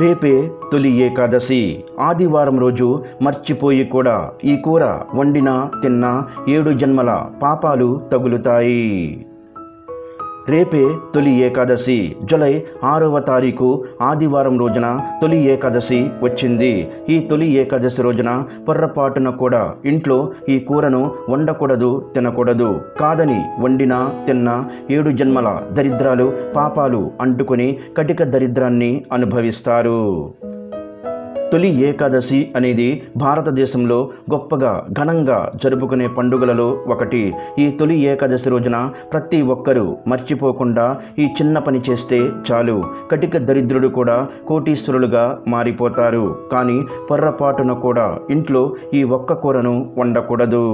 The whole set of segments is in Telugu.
రేపే తొలి ఏకాదశి. ఆదివారం రోజు మర్చిపోయి కూడా ఈ కూర వండినా తిన్నా ఏడు జన్మల పాపాలు తగులుతాయి. రేపే తొలి ఏకాదశి జులై ఆరవ తారీఖు ఆదివారం రోజున తొలి ఏకాదశి వచ్చింది. ఈ తొలి ఏకాదశి రోజున పొర్రపాటున కూడా ఇంట్లో ఈ కూరను వండకూడదు తినకూడదు. కాదని వండినా తిన్నా ఏడు జన్మల దరిద్రాలు పాపాలు అంటుకుని కటిక దరిద్రాన్ని అనుభవిస్తారు. తొలి ఏకాదశి అనేది భారతదేశంలో గొప్పగా ఘనంగా జరుపుకునే పండుగలలో ఒకటి. ఈ తొలి ఏకాదశి రోజున ప్రతి ఒక్కరూ మర్చిపోకుండా ఈ చిన్న పని చేస్తే చాలు. కటిక దరిద్రుడు కూడా కోటీశ్వరులుగా మారిపోతారు. కానీ పొర్రపాటున కూడా ఇంట్లో ఈ ఒక్క కూరను వండకూడదు.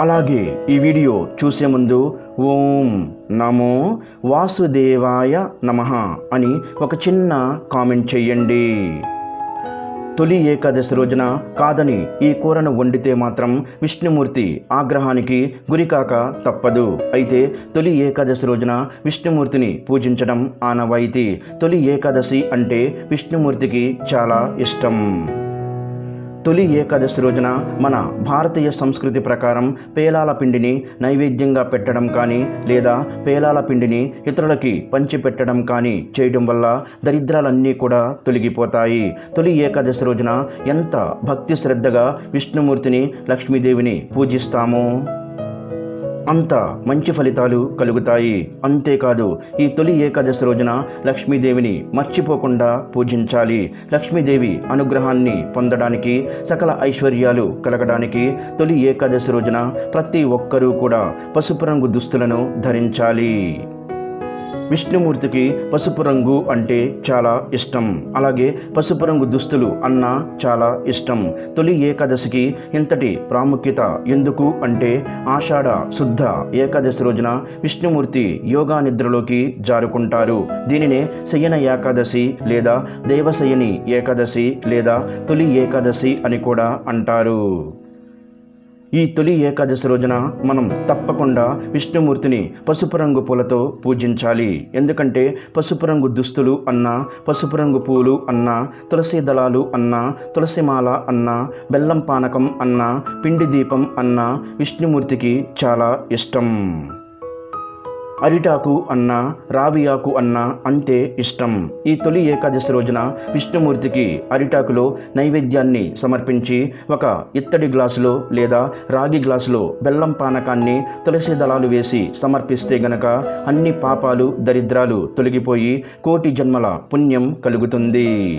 అలాగే ఈ వీడియో చూసే ముందు ఓం నమో వాసుదేవాయ నమః అని ఒక చిన్న కామెంట్ చెయ్యండి. తొలి ఏకాదశి రోజున కాదని ఈ కూరను వండితే మాత్రం విష్ణుమూర్తి ఆగ్రహానికి గురికాక తప్పదు. అయితే తొలి ఏకాదశి రోజున విష్ణుమూర్తిని పూజించడం ఆనవాయితీ. తొలి ఏకాదశి అంటే విష్ణుమూర్తికి చాలా ఇష్టం. తొలి ఏకాదశి రోజున మన భారతీయ సంస్కృతి ప్రకారం పేలాల పిండిని నైవేద్యంగా పెట్టడం కానీ లేదా పేలాల పిండిని ఇతరులకి పంచిపెట్టడం కానీ చేయడం వల్ల దరిద్రాలన్నీ కూడా తొలగిపోతాయి. తొలి ఏకాదశి రోజున ఎంత భక్తి శ్రద్ధగా విష్ణుమూర్తిని లక్ష్మీదేవిని పూజిస్తామో? అంత మంచి ఫలితాలు కలుగుతాయి. అంతేకాదు ఈ తొలి ఏకాదశి రోజున లక్ష్మీదేవిని మర్చిపోకుండా పూజించాలి. లక్ష్మీదేవి అనుగ్రహాన్ని పొందడానికి సకల ఐశ్వర్యాలు కలగడానికి తొలి ఏకాదశి రోజున ప్రతి ఒక్కరూ కూడా పసుపు రంగు దుస్తులను ధరించాలి. విష్ణుమూర్తికి పసుపు రంగు అంటే చాలా ఇష్టం. అలాగే పసుపు రంగు దుస్తులు అన్న చాలా ఇష్టం. తొలి ఏకాదశికి ఇంతటి ప్రాముఖ్యత ఎందుకు అంటే ఆషాఢ శుద్ధ ఏకాదశి రోజున విష్ణుమూర్తి యోగా నిద్రలోకి జారుకుంటారు. దీనినే శయన ఏకాదశి లేదా దేవశయని ఏకాదశి లేదా తొలి ఏకాదశి అని కూడా అంటారు. ఈ తొలి ఏకాదశి రోజున మనం తప్పకుండా విష్ణుమూర్తిని పసుపు రంగు పూలతో పూజించాలి. ఎందుకంటే పసుపు రంగు దుస్తులు అన్న పసుపు రంగు పూలు అన్న తులసి దళాలు అన్న తులసిమాల అన్న బెల్లం పానకం అన్న పిండి దీపం అన్న విష్ణుమూర్తికి చాలా ఇష్టం. అరిటాకు అన్న రావియాకు అన్న అంతే ఇష్టం. ఈ తొలి ఏకాదశి రోజున విష్ణుమూర్తికి అరిటాకులో నైవేద్యాన్ని సమర్పించి ఒక ఇత్తడి గ్లాసులో లేదా రాగి గ్లాసులో బెల్లం పానకాన్ని తులసి దళాలు వేసి సమర్పిస్తే గనక అన్ని పాపాలు దరిద్రాలు తొలగిపోయి కోటి జన్మల పుణ్యం కలుగుతుంది.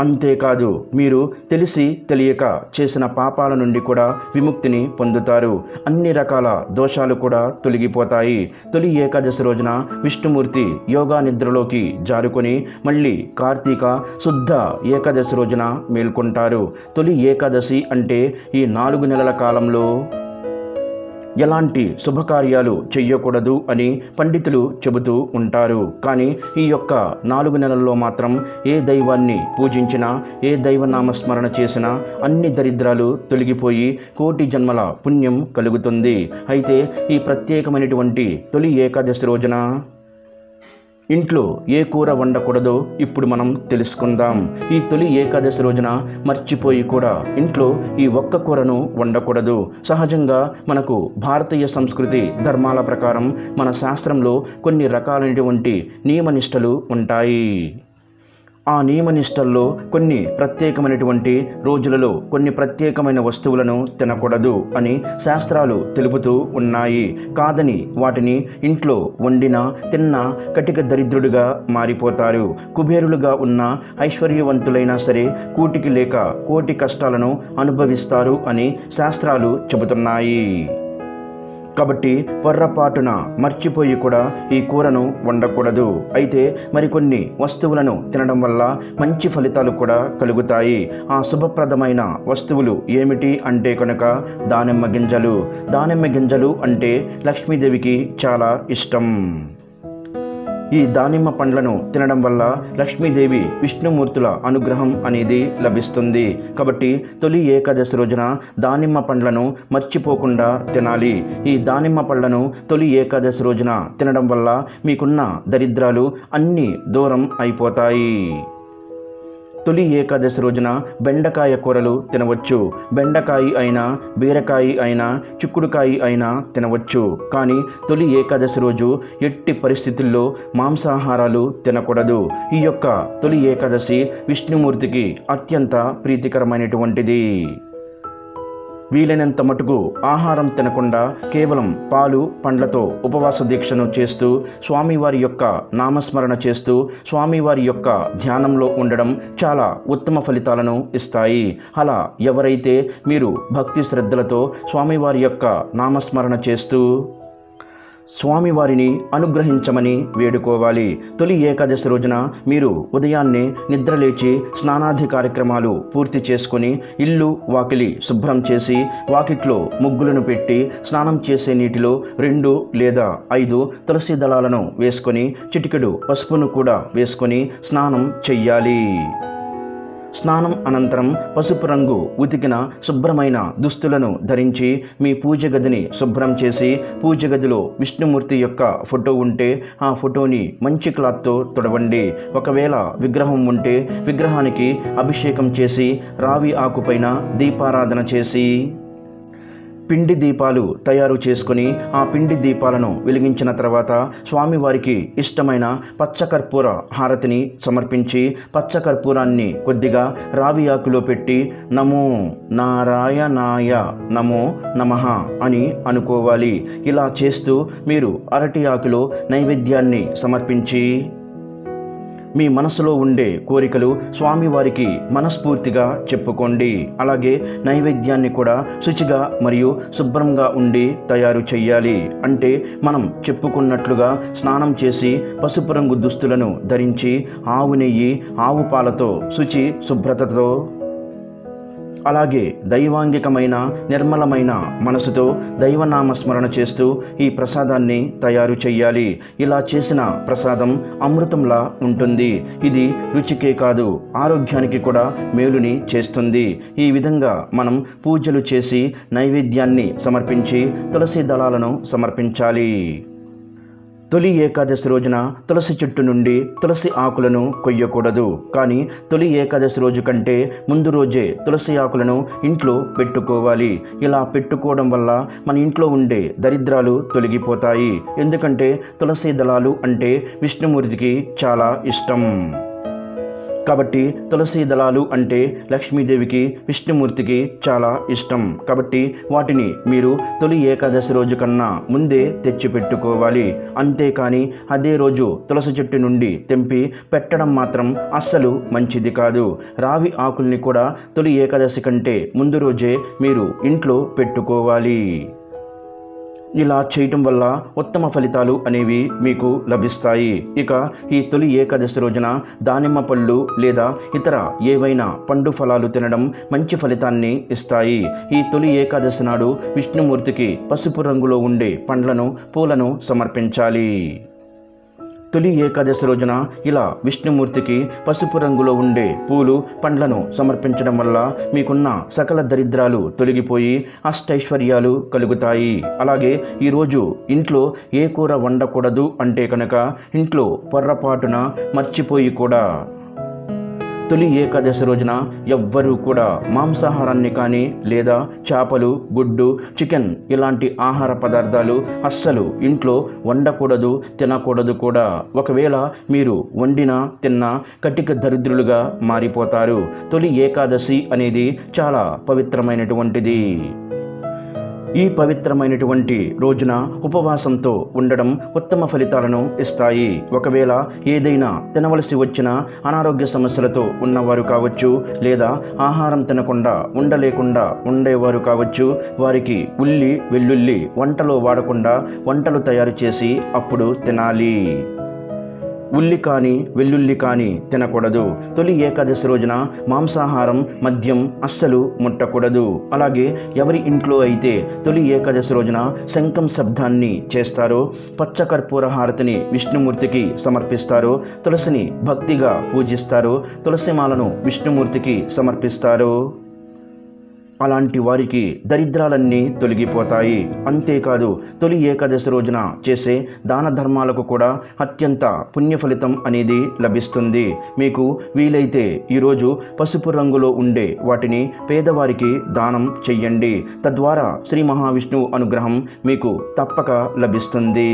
అంతేకాదు మీరు తెలిసి తెలియక చేసిన పాపాల నుండి కూడా విముక్తిని పొందుతారు. అన్ని రకాల దోషాలు కూడా తొలగిపోతాయి. తొలి ఏకాదశి రోజున విష్ణుమూర్తి యోగా నిద్రలోకి జారుకొని మళ్ళీ కార్తీక శుద్ధ ఏకాదశి రోజున మేల్కొంటారు. తొలి ఏకాదశి అంటే ఈ నాలుగు నెలల కాలంలో ఎలాంటి శుభకార్యాలు చెయ్యకూడదు అని పండితులు చెబుతూ ఉంటారు. కానీ ఈ యొక్క నాలుగు నెలల్లో మాత్రం ఏ దైవాన్ని పూజించినా ఏ దైవనామస్మరణ చేసినా అన్ని దరిద్రాలు తొలగిపోయి కోటి జన్మల పుణ్యం కలుగుతుంది. అయితే ఈ ప్రత్యేకమైనటువంటి తొలి ఏకాదశి రోజున ఇంట్లో ఏ కూర వండకూడదో ఇప్పుడు మనం తెలుసుకుందాం. ఈ తొలి ఏకాదశి రోజున మర్చిపోయి కూడా ఇంట్లో ఈ ఒక్క కూరను వండకూడదు. సహజంగా మనకు భారతీయ సంస్కృతి ధర్మాల ప్రకారం మన శాస్త్రంలో కొన్ని రకాలైనటువంటి నియమనిష్టలు ఉంటాయి. ఆ నియమనిష్టల్లో కొన్ని ప్రత్యేకమైనటువంటి రోజులలో కొన్ని ప్రత్యేకమైన వస్తువులను తినకూడదు అని శాస్త్రాలు తెలుపుతూ ఉన్నాయి. కాదని వాటిని ఇంట్లో వండినా తిన్నా కటిక దరిద్రుడిగా మారిపోతారు. కుబేరులుగా ఉన్న ఐశ్వర్యవంతులైనా సరే కూటికి లేక కోటి కష్టాలను అనుభవిస్తారు అని శాస్త్రాలు చెబుతున్నాయి. కాబట్టి పొర్రపాటున మర్చిపోయి కూడా ఈ కూరను వండకూడదు. అయితే మరికొన్ని వస్తువులను తినడం వల్ల మంచి ఫలితాలు కూడా కలుగుతాయి. ఆ శుభప్రదమైన వస్తువులు ఏమిటి అంటే కనుక దానిమ్మ గింజలు. దానిమ్మ గింజలు అంటే లక్ష్మీదేవికి చాలా ఇష్టం. ఈ దానిమ్మ పండ్లను తినడం వల్ల లక్ష్మీదేవి విష్ణుమూర్తుల అనుగ్రహం అనేది లభిస్తుంది. కాబట్టి తొలి ఏకాదశి రోజున దానిమ్మ పండ్లను మర్చిపోకుండా తినాలి. ఈ దానిమ్మ పళ్ళను తొలి ఏకాదశి రోజున తినడం వల్ల మీకున్న దరిద్రాలు అన్నీ దూరం అయిపోతాయి. తొలి ఏకాదశి రోజున బెండకాయ కూరలు తినవచ్చు. బెండకాయ అయినా బీరకాయ అయినా చిక్కుడుకాయ అయినా తినవచ్చు. కానీ తొలి ఏకాదశి రోజు ఎట్టి పరిస్థితుల్లో మాంసాహారాలు తినకూడదు. ఈ యొక్క తొలి ఏకాదశి విష్ణుమూర్తికి అత్యంత ప్రీతికరమైనటువంటిది. వీలైనంత మటుకు ఆహారం తినకుండా కేవలం పాలు పండ్లతో ఉపవాస దీక్షను చేస్తూ స్వామివారి యొక్క నామస్మరణ చేస్తూ స్వామివారి యొక్క ధ్యానంలో ఉండడం చాలా ఉత్తమ ఫలితాలను ఇస్తాయి. అలా ఎవరైతే మీరు భక్తి శ్రద్ధలతో స్వామివారి యొక్క నామస్మరణ చేస్తూ స్వామివారిని అనుగ్రహించమని వేడుకోవాలి. తొలి ఏకాదశి రోజున మీరు ఉదయాన్నే నిద్రలేచి స్నానాది కార్యక్రమాలు పూర్తి చేసుకొని ఇల్లు వాకిలి శుభ్రం చేసి వాకిట్లో ముగ్గులను పెట్టి స్నానం చేసే నీటిలో రెండు లేదా ఐదు తులసి దళాలను వేసుకొని చిటికెడు పసుపును కూడా వేసుకొని స్నానం చెయ్యాలి. స్నానం అనంతరం పసుపు రంగు ఉతికిన శుభ్రమైన దుస్తులను ధరించి మీ పూజ గదిని శుభ్రం చేసి పూజ గదిలో విష్ణుమూర్తి యొక్క ఫోటో ఉంటే ఆ ఫోటోని మంచి క్లాత్తో తుడవండి. ఒకవేళ విగ్రహం ఉంటే విగ్రహానికి అభిషేకం చేసి రావి ఆకుపైన దీపారాధన చేసి పిండి దీపాలు తయారు చేసుకుని ఆ పిండి దీపాలను వెలిగించిన తర్వాత స్వామివారికి ఇష్టమైన పచ్చకర్పూర హారతిని సమర్పించి పచ్చకర్పూరాన్ని కొద్దిగా రావి ఆకులో పెట్టి నమో నారాయణాయ నమో నమః అని అనుకోవాలి. ఇలా చేస్తూ మీరు అరటి ఆకులో నైవేద్యాన్ని సమర్పించి మీ మనసులో ఉండే కోరికలు స్వామివారికి మనస్ఫూర్తిగా చెప్పుకోండి. అలాగే నైవేద్యాన్ని కూడా శుచిగా మరియు శుభ్రంగా ఉండి తయారు చేయాలి అంటే మనం చెప్పుకున్నట్లుగా స్నానం చేసి పసుపు రంగు దుస్తులను ధరించి ఆవు నెయ్యి ఆవు పాలతో శుచి శుభ్రతతో అలాగే దైవాంగికమైన నిర్మలమైన మనసుతో దైవనామస్మరణ చేస్తూ ఈ ప్రసాదాన్ని తయారు చేయాలి ఇలా చేసిన ప్రసాదం అమృతంలా ఉంటుంది. ఇది రుచికే కాదు ఆరోగ్యానికి కూడా మేలుని చేస్తుంది. ఈ విధంగా మనం పూజలు చేసి నైవేద్యాన్ని సమర్పించి తులసి దళాలను సమర్పించాలి. తొలి ఏకాదశి రోజున తులసి చెట్టు నుండి తులసి ఆకులను కొయ్యకూడదు. కానీ తొలి ఏకాదశి రోజు కంటే ముందు రోజే తులసి ఆకులను ఇంట్లో పెట్టుకోవాలి. ఇలా పెట్టుకోవడం వల్ల మన ఇంట్లో ఉండే దరిద్రాలు తొలగిపోతాయి. ఎందుకంటే తులసి దళాలు అంటే విష్ణుమూర్తికి చాలా ఇష్టం. కాబట్టి తులసి దళాలు అంటే లక్ష్మీదేవికి విష్ణుమూర్తికి చాలా ఇష్టం. కాబట్టి వాటిని మీరు తొలి ఏకాదశి రోజు కన్నా ముందే తెచ్చిపెట్టుకోవాలి. అంతేకాని అదే రోజు తులసి చెట్టు నుండి తెంపి పెట్టడం మాత్రం అస్సలు మంచిది కాదు. రావి ఆకుల్ని కూడా తొలి ఏకాదశి కంటే ముందు రోజే మీరు ఇంట్లో పెట్టుకోవాలి. ఇలా చేయటం వల్ల ఉత్తమ ఫలితాలు అనేవి మీకు లభిస్తాయి. ఇక ఈ తొలి ఏకాదశి రోజున దానిమ్మ పళ్ళు లేదా ఇతర ఏవైనా పండు ఫలాలు తినడం మంచి ఫలితాన్ని ఇస్తాయి. ఈ తొలి ఏకాదశి నాడు విష్ణుమూర్తికి పసుపు రంగులో ఉండే పండ్లను పూలను సమర్పించాలి. తొలి ఏకాదశి రోజున ఇలా విష్ణుమూర్తికి పసుపు రంగులో ఉండే పూలు పండ్లను సమర్పించడం వల్ల మీకున్న సకల దరిద్రాలు తొలగిపోయి అష్టైశ్వర్యాలు కలుగుతాయి. అలాగే ఈరోజు ఇంట్లో ఏ కూర వండకూడదు అంటే కనుక ఇంట్లో పొర్రపాటున మర్చిపోయి కూడా తొలి ఏకాదశి రోజున ఎవ్వరూ కూడా మాంసాహారాన్ని కానీ లేదా చేపలు గుడ్డు చికెన్ ఇలాంటి ఆహార పదార్థాలు అస్సలు ఇంట్లో వండకూడదు తినకూడదు కూడా. ఒకవేళ మీరు వండినా తిన్నా కటిక దరిద్రులుగా మారిపోతారు. తొలి ఏకాదశి అనేది చాలా పవిత్రమైనటువంటిది. ఈ పవిత్రమైనటువంటి రోజున ఉపవాసంతో ఉండడం ఉత్తమ ఫలితాలను ఇస్తాయి. ఒకవేళ ఏదైనా తినవలసి వచ్చిన అనారోగ్య సమస్యలతో ఉన్నవారు కావచ్చు లేదా ఆహారం తినకుండా ఉండలేకుండా ఉండేవారు కావచ్చు వారికి ఉల్లి వెల్లుల్లి వంటలో వాడకుండా వంటలు తయారు చేసి అప్పుడు తినాలి. ఉల్లి కానీ వెల్లుల్లి కానీ తినకూడదు. తొలి ఏకాదశి రోజున మాంసాహారం మద్యం అస్సలు ముట్టకూడదు. అలాగే ఎవరి ఇంట్లో అయితే తొలి ఏకాదశి రోజున శంఖం శబ్దాన్ని చేస్తారో పచ్చకర్పూర హారతిని విష్ణుమూర్తికి సమర్పిస్తారో తులసిని భక్తిగా పూజిస్తారో తులసిమాలను విష్ణుమూర్తికి సమర్పిస్తారు. అలాంటి వారికి దరిద్రాలన్నీ తొలగిపోతాయి. అంతేకాదు తొలి ఏకాదశి రోజున చేసే దాన ధర్మాలకు కూడా అత్యంత పుణ్య ఫలితం అనేది లభిస్తుంది. మీకు వీలైతే ఈరోజు పసుపు రంగులో ఉండే వాటిని పేదవారికి దానం చెయ్యండి. తద్వారా శ్రీ మహావిష్ణువు అనుగ్రహం మీకు తప్పక లభిస్తుంది.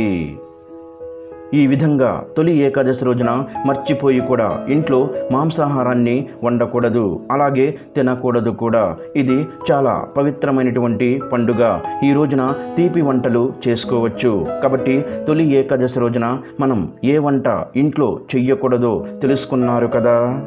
ఈ విధంగా తొలి ఏకాదశి రోజున మర్చిపోయి కూడా ఇంట్లో మాంసాహారాన్ని వండకూడదు అలాగే తినకూడదు కూడా. ఇది చాలా పవిత్రమైనటువంటి పండుగ. ఈ రోజున తీపి వంటలు చేసుకోవచ్చు. కాబట్టి తొలి ఏకాదశి రోజున మనం ఏ వంట ఇంట్లో చెయ్యకూడదో తెలుసుకున్నారు కదా?